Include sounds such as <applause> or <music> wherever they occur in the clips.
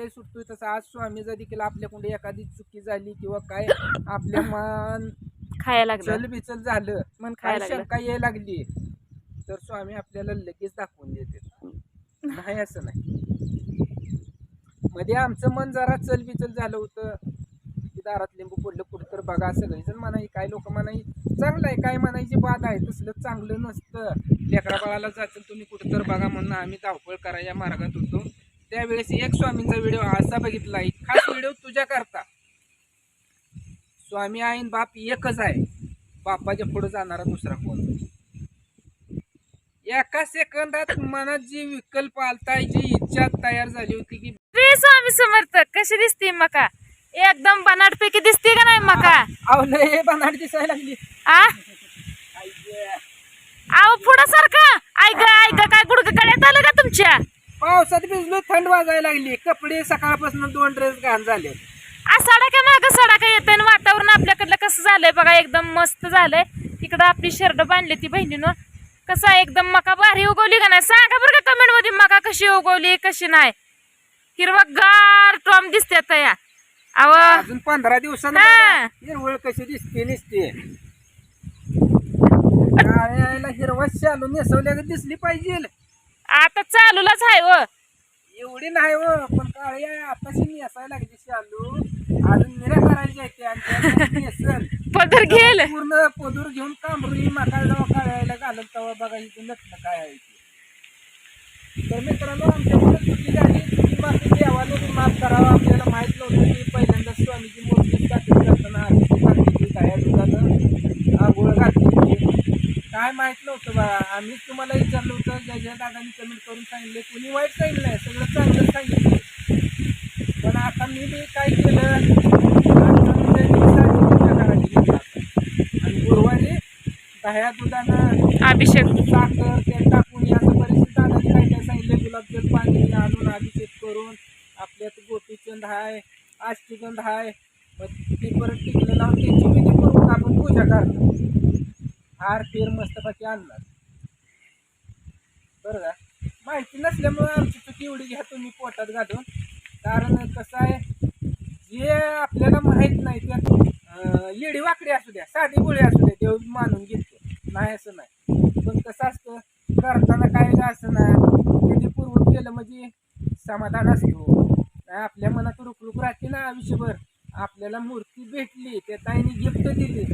अध्याय सुटतोय तसं आज स्वामीचा देखील आपल्याकडे एखादी चुकी झाली किंवा काय आपल्या मन खायला लागलं. चल बिचल झालं मन काय खायला लागलं. शंका यायला लागली तर स्वामी आपल्याला लगेच दाखवून देते. नाही असं नाही. मध्ये आमचं मन जरा चल बिचल झालं होतं. की दारात लिंबू पडलं कुठं तर बघा सगळेजण म्हणाई काय लोक म्हणाई चांगलं आहे काय म्हणायची बाद आहे तसलं चांगलं नसतं. लेकरा बाळाला जातील तुम्ही कुठं तर बघा म्हणून आम्ही धावपळ करायच्या मार्गात होतो. त्यावेळेस एक स्वामींचा व्हिडिओ असा बघितला आहे खास व्हिडिओ तुझ्या करता. स्वामी आणि बाप एकच आहे. बापाच्या पुढे जाणारा दुसरा कोण? एका सेकंदात मनात जी विकल्प आलता जी इच्छा तयार झाली होती की श्री स्वामी समर्थ कशी दिसते मका? एकदम बनाटपैकी दिसते का नाही मका? अहो लय बनाट दिसायला लागली. आ? आव पुढं सारखा. ऐक ऐक काय गुडघ कड्यात आलं का तुमच्या? पावसात भिजलो थंड वाजायला लागली. कपडे सकाळपासून दोन ड्रेस घाण झाले. आ सडाका माग सडाका येते आणि वातावरण आपल्याकडलं कसं झालंय बघा एकदम मस्त झालंय. इकडं आपली शर्ट बांधली ती बहिणीनं. कसं एकदम मका भारी उगवली का नाही? सांगा बरं का कमेंटमध्ये मका कशी उगवली कशी नाही. हिरवागार टॉम दिसते तया अव. अजून पंधरा दिवसांना हा. हिरवळ कशी दिसते यायला हिरवा शालू नेसवल्या दिसली पाहिजे आता चालूलाच आहे व. एवढी नाही हो पण काळी आहे. आताशी नेसायला लागली शालू. अजून निऱ्या करायची आहे आणि नेसल. पदर घेल. पूर्ण पदूर घेऊन कांबरी जेव्हा काढायला घालत तेव्हा बघा इथून लग्न काय आहे ते. तर मित्रांनो झाली. चुकी माफी देवाने माफ करावा. आपल्याला माहीत नव्हतं की पहिल्यांदा स्वामीची मूर्ती स्थापित करताना आरती घातली काय दुधानं आंघोळ घातली काय माहीत नव्हतं बा आम्ही तुम्हाला विचारलं होतं ज्या ज्या दादांनी कमेंट करून सांगितले कुणी वाईट सांगितलं नाही सगळं चांगलं सांगितलं. पण आता मी बी काय केलं मी. आणि गुरुवारी दह्या दुधानं अभिषेक. साखर तेल टाकून या असं बरेचसे दादाने काय काय सांगितले गुलाबजल पाणी आणून अभिषेक करून आपल्यात गोपीचंद हाय आष्टीगंध हाय मग ती परत टिकलं लावून त्याची विधी करून आपण पूजा करतो हार फेर मस्तपैकी आणणार. बरं का? माहिती नसल्यामुळं आमची चुकी एवढी घ्या तुम्ही पोटात घालून. कारण कसं आहे जे आपल्याला माहीत नाही त्या येडी वाकडी असू द्या साधी गोळी असू द्या देव मानून घेतो नाही असं नाही. पण कसं असतं करताना काय असं नाही. कधी पूर्वत केलं म्हणजे समाधान असतो. आपल्या मनात रुकरुक राहते ना आयुष्यभर. आपल्याला मूर्ती भेटली त्या ताईने गिफ्ट दिली.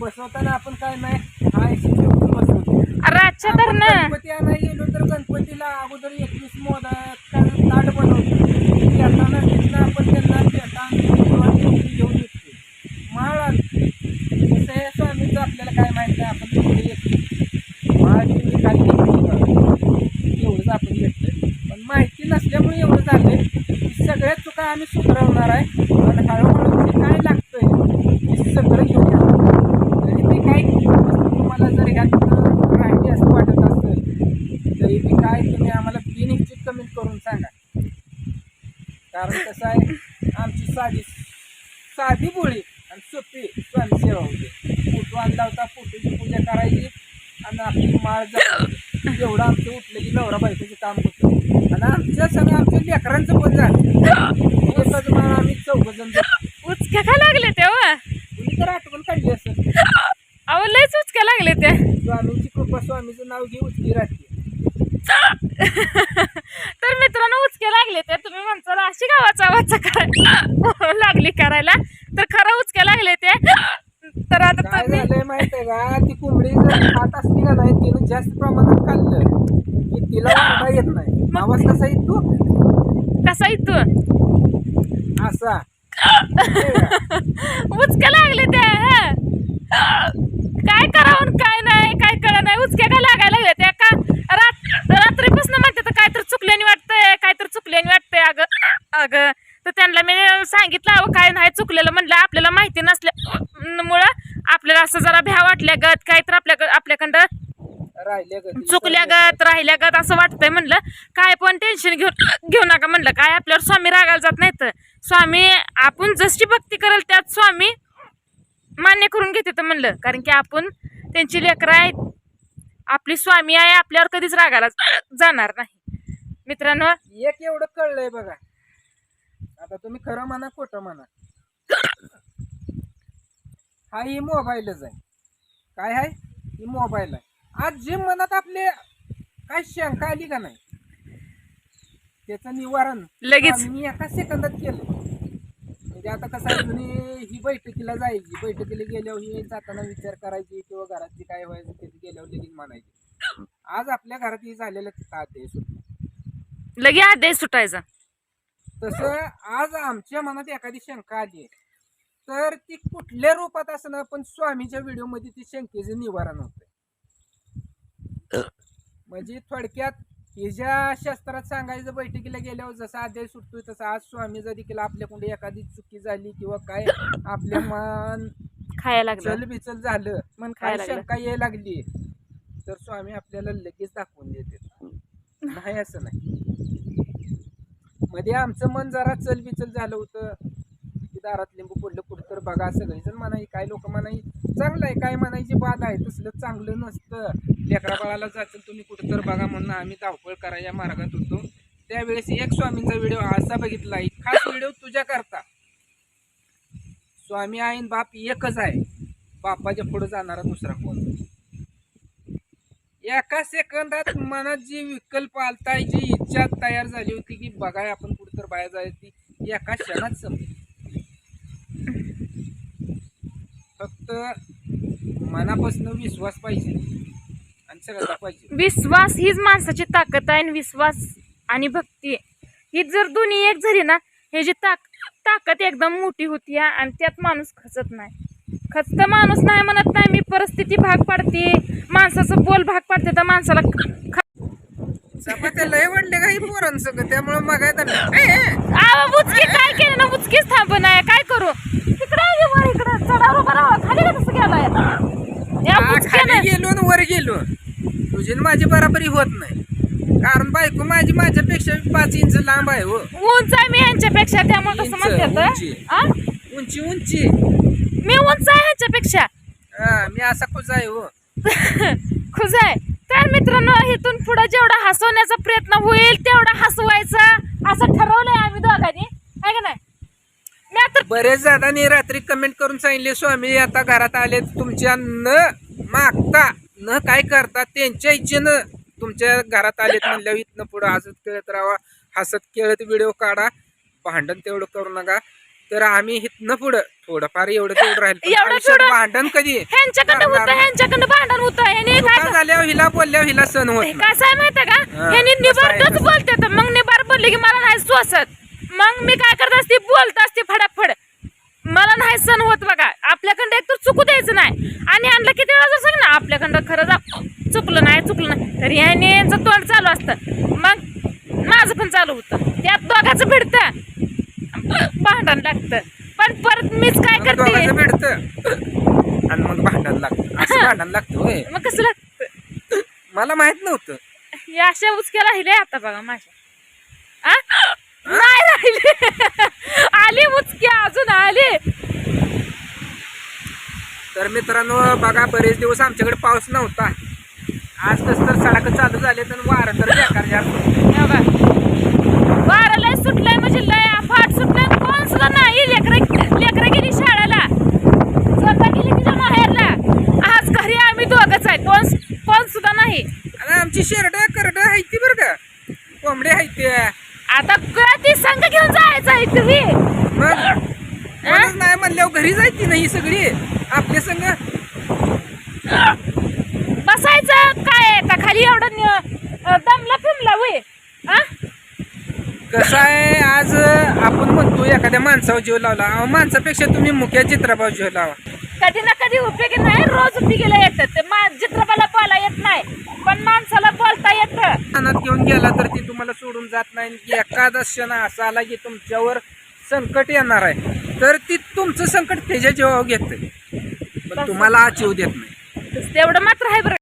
बसवताना आपण काय नाही हा अशी ठेवून बसवतो रातच्या आपण धरणं गणपती आणायला गेलो तर गणपतीला अगोदर एकवीस मोदक का ताट बनवतो येताना तिथनं आपण त्यांना पेटा किंवा टोपली घेऊन येतो माळ आहे स्वामीचं आपल्याला काय माहिती आहे? आपण तिकडे येतो माळ ठेवली खाली घेतली एवढंच आपण घेतलं पण माहिती नसल्यामुळे एवढं झालंय. की सगळ्या चुका आम्ही सुधारवणार आहे. आणि हळूहळू जे काय लागतंय ते सगळं घेऊन येणार तरी ते काय तुम्हाला जर ह्यात राहिली असं वाटत असेल तरी बी काय तुम्ही आम्हाला बिनहिचित कमेंट करून सांगा. कारण कसं आहे आमची साधी साधी बोळी आणि सोपी स्वामी सेवा होती. फोटो आणला होता फोटोची पूजा करायची आणि आपली माळ जपायची. एवढं आमचं उठलं की नवरा बायकोचं काम होतं. आणि आमच्या सगळं आमच्या लेकरांचं पण झालं. आम्ही चौघजण उचक्या का लागले ते व कुणी तर आठवण काढली असेल. अहो लयच उचक्या लागले ते. स्वामींची कृपा स्वामीचं नाव घेऊ उचली राहते तर मित्रांनो उचके लागले ते तुम्ही म्हणताल अशी गावाचा आवाज करायला <laughs> लागली करायला. तर खरं उचके लागले ते? <gasps> तर आता काय तुम्ही झालंय माहीत आहे का? ती कोंबडी जर खात असली का नाही तिने जास्त प्रमाणात खाल्लं. की तिला वाढता येत नाही. <laughs> आवाज कसा येतो? कसा येतो? असा. <laughs> उचके लागले ते हं. काय करावं आणि काय नाही काय कळ नाही. उचके का लागायला लागले ते का रात रात्रीपासून म्हणते तर काय तर चुकल्याने वाटतंय काय तर चुकल्याने वाटतंय. अगं अगं त्यांना मी सांगितलं अहो काय नाही चुकलेलं म्हणलं आपल्याला माहिती नसल्यामुळं आपल्याला असं जरा भ्या वाटल्या गत काय तर आपल्या आपल्याकडं? चुकल्या गत राहिल्या गत असं वाटतंय म्हणलं. काय पण टेन्शन घेऊ घेऊ नका म्हणलं. काय आपल्यावर स्वामी रागायला जात नाहीत. स्वामी आपण जशी भक्ती करेल त्यात स्वामी मान्य करून घेते तर म्हणलं. कारण की आपण त्यांची लेकरं आहेत. आपली स्वामी आहे आपल्यावर कधीच रागायला जाणार नाही. मित्रांनो एक एवढं कळलंय बघा. तुम्ही खरं म्हणा खोटं म्हणा. हा ही मोबाईलच आहे. काय आहे ही मोबाईल आहे. आज जे मनात आपले काय शंका आली का नाही? त्याचं निवारण लगेच. मी एका सेकंदात केलं. म्हणजे आता कसं आहे जुनी ही बैठकीला जायची. बैठकीला गेल्यावर ही जाताना विचार करायची किंवा घरात जे काय व्हायचं तिथे गेल्यावर लगेच म्हणायची. आज आपल्या घरात ही झालेलं ताते लगे आदेश सुटायचा. तसं आज आमच्या मनात एखादी शंका आली आहे तर ती कुठल्या रूपात असणं? पण स्वामीच्या व्हिडिओमध्ये ती शंकेचं निवारण होतंय म्हणजे थोडक्यात हे ज्या शास्त्रात सांगायचं बैठकीला गेल्यावर जसा अध्याय सुटतोय तसा आज स्वामीचा देखील आपल्याकडून एखादी चुकी झाली किंवा काय आपल्या मन खायला बिचल झालं मन खायला शंका यायला लागली तर स्वामी आपल्याला लगेच दाखवून देते नाही असं नाही. मध्ये आमचं मन जरा चलबिचल झालं होतं. की दारात लिंबू पडलं कुठं तर बघा सगळेजण म्हणाई काय लोक म्हणाई चांगलं आहे काय म्हणायची बाद आहे तसलं चांगलं नसतं. लेकरा बाळाला जातील तुम्ही कुठं तर बघा म्हणून आम्ही धावपळ करायच्या मार्गात होतो. त्यावेळेस एक स्वामींचा व्हिडिओ असा बघितला एक खास व्हिडिओ तुझ्या करता. स्वामी आईन बाप एकच आहे. बापाच्या पुढे जाणारा दुसरा कोण? एका सेकंदात मनात जी विकल्प आलताय जी इच्छा तयार झाली होती की बघाय आपण कुठं तर बाहेर जायची ती एका क्षणात संपली. फक्त मनापासून विश्वास पाहिजे आणि सगळ्याला पाहिजे. विश्वास हीच माणसाची ताकद आहे आणि विश्वास आणि भक्ती. ही जर दोन्ही एक झाली ना हे जी ताक ताकद एकदम मोठी होती आणि त्यात माणूस खचत नाही. खचत माणूस नाही म्हणत नाही मी परिस्थिती भाग पाडते. माणसाचं बोल भाग पाडते तर माणसाला ख- चपात्या लय वाढले काही पोरांसंग त्यामुळे मग बुचकी काय केलं ना बुचकीच थांब नाही काय करू? इकडे चढावर खाली गेलाय? गेलो वर गेलो. तुझी माझी बराबरी होत नाही. कारण बायको माझी माझ्यापेक्षा पाच इंच लांब आहे हो. उंच आहे मी यांच्यापेक्षा त्यामुळे कसं. आ? उंची उंची. मी उंच आहे ह्यांच्यापेक्षा. हा मी असा खुश आहे हो. <laughs> खुश आहे. तर मित्रांनो इथून पुढे जेवढा हसवण्याचा प्रयत्न होईल तेवढा हसवायचा असं ठरवलंय आम्ही दोघांनी. आहे का नाही? मी आता बरेच जणांनी रात्री कमेंट करून सांगितले स्वामी आता घरात आले तुमच्या न मागता न काय करता त्यांच्या इच्छेनं तुमच्या घरात आलेत म्हणल्यावर इथनं पुढं हसत खेळत राहा हसत खेळत व्हिडिओ काढा भांडण तेवढं करू नका. तर आम्ही इथनं पुढं थोडंफार एवढं तेवढं राहील. भांडण कधी? ह्यांच्याकडनं होतं ह्यांच्याकडनं भांडण होतं ह्याने झाल्यावर हिला बोलल्यावर हिला सण होत. कसं आहे माहितीये का? ह्यानी निबारच? बोलते तर मग निबार बोलली की मला नाही सोसत. मग मी काय करत असते? बोलत असते फडाफड. मला नाही सण होत बघा. आपल्याकडं एक तर चुकू द्यायचं नाही. आणि आणलं किती वेळा जर सांग ना आपल्याकडं खरंच चुकलं नाही चुकलं नाही. तर ह्याने यांचं तोंड चालू असतं. मग माझं पण चालू होतं. त्यात दोघाचं भिडतं. भांडण लागतं. पण परत मीच काय करते? भेटतं आणि मग भांडण लागतं. असं भांडण लागतं होय. मग कसं लागतं? मला माहीत नव्हतं. हे अशा उचक्या राहिले आता बघा माझ्या? नाही राहिले. आली उचक्या अजून आली. तर मित्रांनो बघा बरेच दिवस आमच्याकडे पाऊस नव्हता. आज कसं तर सडक चालू झाले तर वारं तर बेकार जास्त. वारं लय सुटलंय म्हणजे लय फाट सुटलंय कोण सुद्धा नाही लेकर लेकर गेली शाळेला स्वतः गेली तिच्या माहेरला आज घरी आम्ही दोघच आहे कोण कोण सुद्धा नाही आणि आमची शेरड करड आहे ती बरं का कोंबडी आहे ते आता कळती संघ घेऊन जायचं आहे तुम्ही मग कोणच नाही म्हणल्यावर घरी जायची नाही ही सगळी? आपले संग? बसायचं. काय? का खाली एवढं दमला फिमला वय. कसं आहे? आज आपण म्हणतो एखाद्या माणसावर जीव लावला. माणसापेक्षा तुम्ही मुख्या चित्राबावर जीव लावा. कधी ना कधी उपयोगी नाही. रोज उपयोगीला येतं. ते मा चित्रपाला बोला येत नाही. पण माणसाला बोलता येतं. मनात घेऊन गेला तर ती तुम्हाला सोडून जात नाही. एखादा क्षण असा आला की तुमच्यावर संकट येणार आहे. तर ती तुमचं संकट त्याच्या जीवावर घेतं पण तुम्हाला आचीव देत नाही. तेवढं मात्र आहे बरं.